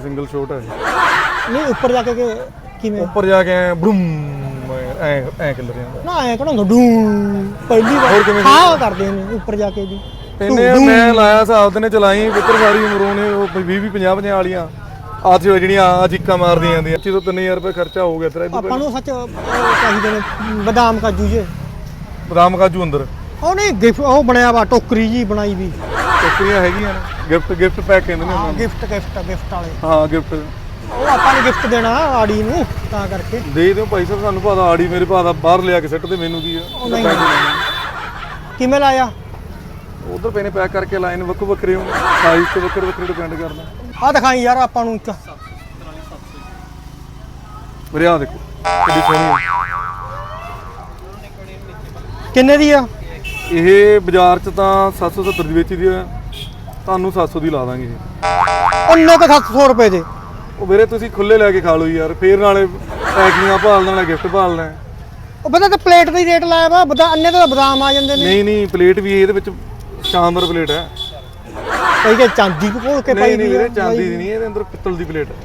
Single short ਹੈ। ਨਹੀਂ ਉੱਪਰ ਜਾ ਕੇ ਕਿ- ਕਿਵੇਂ? ਉੱਪਰ ਜਾ ਕੇ ਐਂ ਬਰੂਮ ਐ ਐ ਕਿੱਲ ਰਿਹਾ। ਨਾ ਐ ਕਹਣਾ ਡੂ। ਪਹਿਲੀ ਹੋਰ ਵਾਰ ਕਿਵੇਂ ਹਾਂ ਕਰਦੇ ਨੇ ਉੱਪਰ ਜਾ ਕੇ ਵੀ। ਇਹਨੇ ਮੈਂ ਲਾਇਆ ਹਿਸਾਬ ਤੇ ਨੇ ਚਲਾਈ ਪੁੱਤਰ ਸਾਰੀ ਉਮਰ ਉਹਨੇ ਉਹ 20 20 50 50 ਵਾਲੀਆਂ। ਆਜ ਜਿਹੜੀਆਂ ਆ ਚੀਕਾਂ ਮਾਰਦੀਆਂ ਜਾਂਦੀਆਂ ਅੱਛੀ ਤੋਂ 3000 ਰੁਪਏ ਖਰਚਾ ਹੋ ਗਿਆ ਤੇਰਾ ਇਹਦੇ ਆਪਾਂ ਨੂੰ ਸੱਚ ਉਹ ਚਾਹੀਦੇ ਨੇ ਬਦਾਮ ਕਾਜੂ ਜੇ। ਬਦਾਮ ਕਾਜੂ ਅੰਦਰ। ਉਹ ਨਹੀਂ ਗਿਫਟ ਉਹ ਬਣਿਆ ਵਾ ਟੋਕਰੀ ਜੀ ਬਣਾਈ ਵੀ। ਟੋਕਰੀਆਂ ਹੈਗੀਆਂ ਨੇ। ਗਿਫਟ ਗਿਫਟ ਪੈਕ ਕਹਿੰਦੇ ਨੇ ਹਾਂ ਉਹਨਾਂ ਨੂੰ। ਗਿਫਟ ਗਿਫਟ ਗਿਫਟ ਵਾਲੇ। ਹਾਂ ਗਿਫਟ। ਉਹ ਆਪਾਂ ਨੇ ਗਿਫਟ ਦੇਣਾ ਆੜੀ ਨੂੰ ਤਾਂ ਕਰਕੇ। ਦੇ ਦਿਓ ਭਾਈ ਸਾਹਿਬ ਸਾਨੂੰ ਭਾਦਾ ਆੜੀ ਮੇਰੇ ਭਾਦਾ ਬਾਹਰ ਲਿਆ ਕੇ ਸਿੱਟ ਦੇ ਮੈਨੂੰ ਕੀ ਆ? ਉਹ ਨਹੀਂ। ਕਿਵੇਂ ਲਾਇਆ? ਉਧਰ ਪਏ ਨੇ ਪੈਕ ਕਰਕੇ ਲਾਈਨ ਵੱਖੋ ਵੱਖਰੇ ਹੋ ਸਾਈਜ਼ ਤੇ ਵੱਖਰੇ ਵੱਖਰੇ ਡਿਪੈਂਡ ਕਰਦਾ। ਆ ਦਿਖਾਈ ਯਾਰ ਆਪਾਂ ਨੂੰ ਇੱਕ। ਵੀਰੇ ਆ ਦੇਖੋ ਕਿੰਨੀ ਸੋਹਣੀ ਹੈ ਕਿੰਨੇ ਦੀ ਆ? ਇਹ ਬਾਜ਼ਾਰ 'ਚ ਤਾਂ 770 ਦੀ ਵੇਚੀ ਦੀ ਹੈ ਤੁਹਾਨੂੰ 700 ਦੀ ਲਾ ਦਾਂਗੇ ਉਹਨੇ ਕੋ 700 ਰੁਪਏ ਦੇ। ਉਹ ਵੀਰੇ ਤੁਸੀਂ ਖੁੱਲੇ ਲੈ ਕੇ ਖਾ ਲਓ ਯਾਰ ਫੇਰ ਨਾਲੇ ਪੈਕਿੰਗਾਂ ਭਾਲ ਨਾਲੇ ਗਿਫਟ ਭਾਲਣਾ। ਹੈ। ਉਹ ਪਤਾ ਤਾਂ ਪਲੇਟ ਦਾ ਹੀ ਰੇਟ ਲਾਇਆ ਵਾ ਬਦਾ ਅੰਨੇ ਤਾਂ ਬਦਾਮ ਆ ਜਾਂਦੇ ਨੇ। ਨਹੀਂ ਨਹੀਂ ਪਲੇਟ ਵੀ ਇਹਦੇ ਵਿੱਚ ਸ਼ਾਨਦਾਰ ਪਲੇਟ ਹੈ। ਕਈ ਕਿ ਚਾਂਦੀ ਕੋ ਕੋਲ ਕੇ ਨਹੀਂ ਪਾਈ ਨਹੀਂ ਦੀ ਆ ਵੀਰੇ ਚਾਂਦੀ ਦੀ ਨਹੀਂ ਇਹਦੇ ਅੰਦਰ ਪਿੱਤਲ ਦੀ ਪਲੇਟ ਹੈ।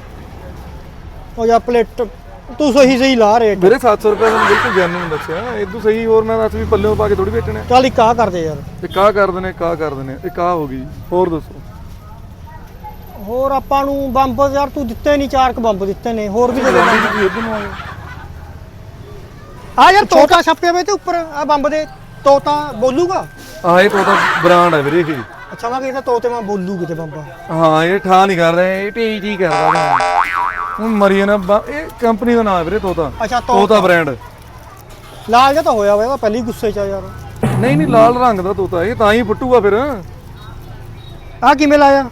ਉਹ ਜਾਂ ਪਲੇਟ ਤੂੰ ਸਹੀ ਸਹੀ ਲਾ ਰੇਟ ਵੀਰੇ 700 ਰੁਪਏ ਤੁਹਾਨੂੰ ਬਿਲਕੁਲ ਜੈਨੂਨ ਦੱਸਿਆ। ਇਦੋਂ ਸਹੀ ਹੋਰ ਮੈਂ ਦੱਸ ਵੀ ਪੱਲੇ ਪਾ ਕੇ ਥੋੜੀ ਵੇਚਣਾ। ਹੈ। ਚੱਲ ਇੱਕ ਯਾਰ। ਤੇ ਕਾਹ ਕਰਦੇ ਨੇ ਕਾਹ ਕਰਦੇ ਨੇ ਇਹ ਕਾਹ ਹੋ ਗਈ। ਹੋਰ ਦੱਸੋ। ਹੋਰ ਆਪਾਂ ਨੂੰ ਬੰਬ ਯਾਰ ਤੂੰ ਦਿੱਤੇ ਨਹੀਂ ਚਾਰ ਕ ਬੰਬ ਦਿੱਤੇ ਨੇ ਹੋਰ ਵੀ ਦੇ ਦੇ ਗਾਂਧੀ ਜੀ ਤੁਸੀਂ ਇੱਧਰ ਨੂੰ ਆਏ ਆ ਯਾਰ ਤੋਤਾ ਛਾਪਿਆ ਵੇ ਤੇ ਉੱਪਰ ਆ ਬੰਬ ਦੇ ਤੋਤਾ ਬੋਲੂਗਾ? ਆ ਇਹ ਤਾਂ ਬ੍ਰਾਂਡ ਹੈ ਵੀਰੇ ਇਹ। ਅੱਛਾ ਮੈਂ ਕਿਹਾ ਤੋਤੇ ਮੈਂ ਬੋਲੂ ਕਿਤੇ ਬੰਬ। ਹਾਂ ਇਹ ਠਾ ਨਹੀਂ ਕਰਦਾ ਇਹ ਟੀ ਟੀ ਕਰਦਾ। ਹੁਣ ਮਰੀ ਨਾ ਬਾ- ਇਹ ਕੰਪਨੀ ਦਾ ਨਾਮ ਹੈ ਵੀਰੇ ਤੋਤਾ। ਅੱਛਾ ਤੋਤਾ। ਤੋਤਾ ਬ੍ਰਾਂਡ ਲਾਲ ਜਿਹਾ ਤਾਂ ਹੋਇਆ ਵਾ ਪਹਿਲੀ ਗੁੱਸੇ ਚ ਆ ਯਾਰ। ਨਹੀਂ ਨਹੀਂ ਲਾਲ ਰੰਗ ਦਾ ਤੋਤਾ ਇਹ ਤਾਂ ਹੀ ਫੁੱਟੂਗਾ ਫਿਰ। ਆ ਕਿਵੇਂ ਲਾਇਆ?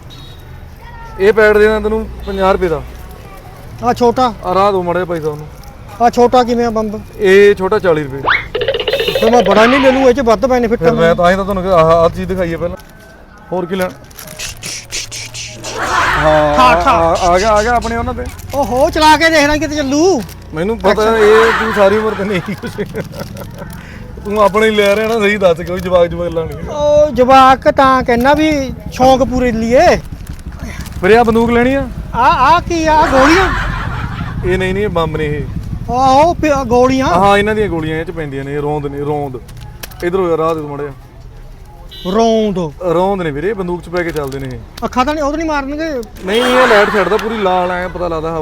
ਇਹ ਪੈਡ ਦੇਣਾ ਤੈਨੂੰ 50 ਰੁਪਏ ਦਾ। ਆ ਛੋਟਾ। ਆ ਰਾਹ ਦੋ ਮੜੇ ਪੈਸਾ ਉਹਨੂੰ। ਆ ਛੋਟਾ ਕਿਵੇਂ ਆ ਬੰਬ? ਇਹ ਛੋਟਾ 40 ਰੁਪਏ। ਤੇ ਮੈਂ ਬੜਾ ਨਹੀਂ ਲੈ ਲੂ ਇਹ ਚ ਵੱਧ ਬੈਨੀਫਿਟ ਫਿਰ ਮੈਂ ਤਾਂ ਹੀ ਤਾਂ ਤੁਹਾਨੂੰ ਕਿਹਾ ਆਹ ਆਹ ਚੀਜ਼ ਦਿਖਾਈਏ ਪਹਿਲਾਂ। ਹੋਰ ਕੀ ਲੈਣ? ਹਾਂ ਠਾ, ਠਾ। ਆ ਆ ਗਿਆ ਆ ਗਿਆ ਆਪਣੇ ਉਹਨਾਂ ਤੇ। ਓਹੋ ਚਲਾ ਕੇ ਦੇਖਣਾ ਕਿਤੇ ਚੱਲੂ। ਮੈਨੂੰ ਪਤਾ ਇਹ ਤੂੰ ਸਾਰੀ ਉਮਰ ਤੇ ਨਹੀਂ ਕੁਛ। ਤੂੰ ਆਪਣੇ ਹੀ ਲੈ ਰਿਹਾ ਨਾ ਸਹੀ ਦੱਸ ਕੋਈ ਜਵਾਕ ਜਵਾਕ ਲਾਣੀ ਉਹ ਜਵਾਕ ਤਾਂ ਕਹਿਣਾ ਵੀ ਸ਼ੌਂਕ ਪੂਰੇ ਲਈਏ ਇਹ ਆਹ ਬੰਦੂਕ ਲੈਣੀ ਆ? ਆ ਆ ਕੀ ਆ ਗੋਲੀਆਂ? ਇਹ ਨਹੀਂ ਨਹੀਂ ਇਹ ਬੰਬ ਨੇ ਇਹ। ਆਹੋ ਪ- ਗੋਲੀਆਂ। ਹਾਂ ਇਹਨਾਂ ਦੀਆਂ ਗੋਲੀਆਂ ਇਹ ਚ ਪੈਂਦੀਆਂ ਨੇ ਇਹ ਰੌਂਦ ਨੇ ਰੌਂਦ। ਇਧਰ ਹੋ ਰਾਹ ਦੇ ਮੜਿਆ ਰੌਂਦ। ਰੌਂਦ ਨੇ ਵੀਰੇ ਬੰਦੂਕ ਚ ਪੈ ਕੇ ਚੱਲਦੇ ਨੇ ਇਹ। ਅੱਖਾਂ ਤਾਂ ਨਹੀਂ ਉਹ ਤਾਂ ਨਹੀਂ ਮਾਰਨਗੇ। ਨਹੀਂ ਇਹ ਲਾਈਟ ਛੱਡਦਾ ਪੂਰੀ ਲਾਲ ਐ ਪਤਾ ਲੱਗਦਾ ਹਵਾ